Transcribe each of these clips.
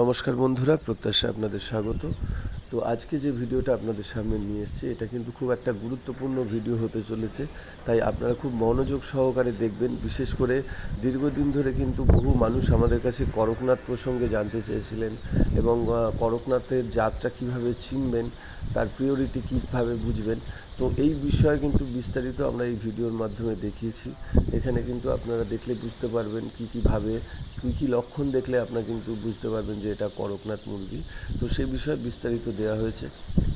নমস্কার বন্ধুরা প্রত্যাশা আপনাদের স্বাগত। তো আজকে যে ভিডিওটা আপনাদের সামনে নিয়ে এসেছি, এটা কিন্তু খুব একটা গুরুত্বপূর্ণ ভিডিও হতে চলেছে। তাই আপনারা খুব মনোযোগ সহকারে দেখবেন। বিশেষ করে দীর্ঘদিন ধরে কিন্তু বহু মানুষ আমাদের কাছে করকনাথ প্রসঙ্গে জানতে চেয়েছিলেন এবং করকনাথের জাতটা কীভাবে চিনবেন, তার প্রিয়রিটি কীভাবে বুঝবেন তো এই বিষয়ে কিন্তু বিস্তারিত আমরা এই ভিডিওর মাধ্যমে দেখিয়েছি। এখানে কিন্তু আপনারা দেখলে বুঝতে পারবেন কী কীভাবে কী কী লক্ষণ দেখলে আপনারা কিন্তু বুঝতে পারবেন যে এটা করকনাথ মুরগি। তো সে বিষয়ে বিস্তারিত দেওয়া হয়েছে।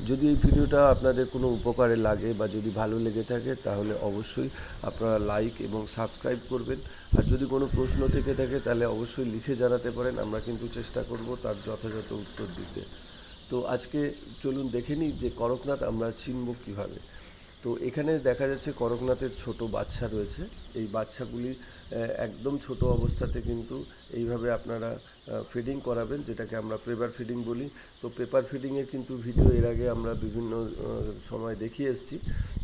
যদি এই ভিডিওটা আপনাদের কোনো উপকারে লাগে বা যদি ভালো লেগে থাকে, তাহলে অবশ্যই আপনারা লাইক এবং সাবস্ক্রাইব করবেন। আর যদি কোনো প্রশ্ন থেকে থাকে, তাহলে অবশ্যই লিখে জানাতে পারেন। আমরা কিন্তু চেষ্টা করব তার যথাযথ উত্তর দিতে। তো আজকে চলুন দেখে নিই যে করকনাথ আমরা চিনব কীভাবে। তো এখানে দেখা যাচ্ছে করকনাথের ছোট বাচ্চা রয়েছে। এই বাচ্চাগুলি একদম ছোট অবস্থাতে কিন্তু এইভাবে আপনারা ফিডিং করাবেন, যেটাকে আমরা পেপার ফিডিং বলি। তো পেপার ফিডিংয়ের কিন্তু ভিডিও এর আগে আমরা বিভিন্ন সময় দেখিয়ে এসেছি।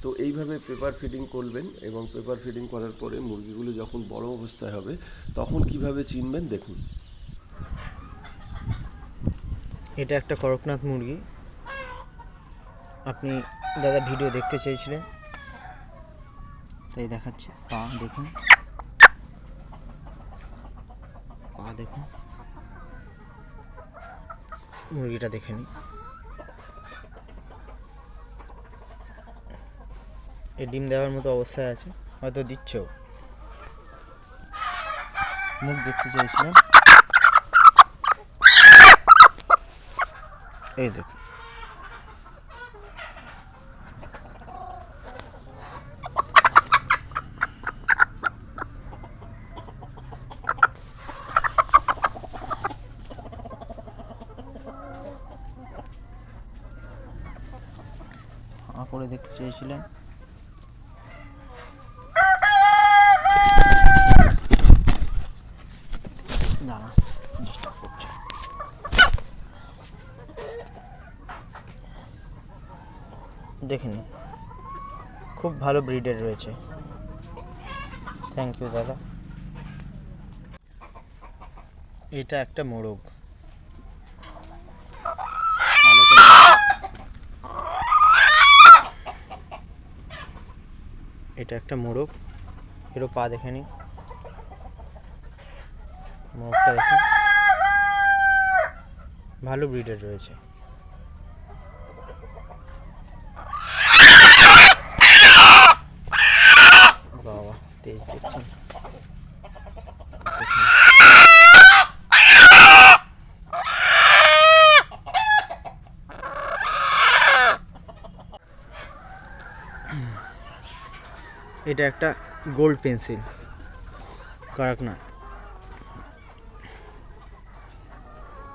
তো এইভাবে পেপার ফিডিং করবেন এবং পেপার ফিডিং করার পরে মুরগিগুলো যখন বড় অবস্থায় হবে, তখন কীভাবে চিনবেন দেখুন। এটা একটা করকনাথ মুরগি। আপনি দাদা ভিডিও দেখতে চেয়েছিলেন। তাই দেখাচ্ছি। পা দেখুন। পা দেখুন। মুরগিটা দেখে নিই এ ডিম দেওয়ার মতো অবস্থায় আছে। হয়তো দিচ্ছেও। মুখ দেখতে চাইছিলেন এই দেখুন হাঁ করে দেখতে চেয়েছিলেন দাঁড়া ডিস্টার্ব করছে দেখে নিন। খুব ভালো ব্রিডের রয়েছে। থ্যাংক ইউ দাদা। এটা একটা মোরগ। এটা একটা মোরগ। এরও পা দেখে নিন। মোরগটা দেখুন। ভালো ব্রিডের রয়েছে। বাবা তেজ দেখছেন দেখুন। এটা একটা গোল্ড পেন্সিল কড়কনাথ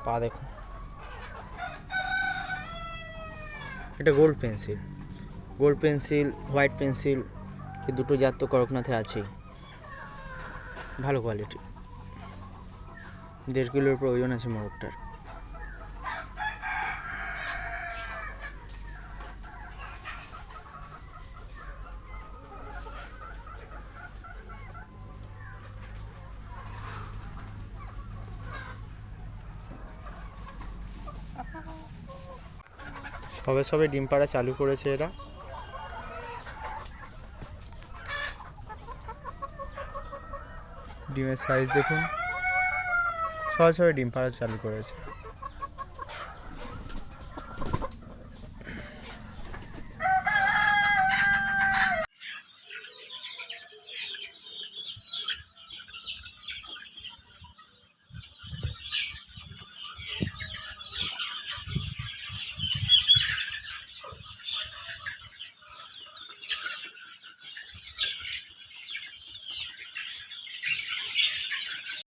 পা দেখুন এটা gold pencil gold pencil white pencil এই দুটো জাত তো করকনাথে আছেই। ভালো কোয়ালিটি দেড় কিলোর প্রয়োজন আছে মোরগটার। সবে সবে ডিম পাড়া চালু করেছে এরা। ডিমের সাইজ দেখুন। সরাসরি ডিম পাড়া চালু করেছে।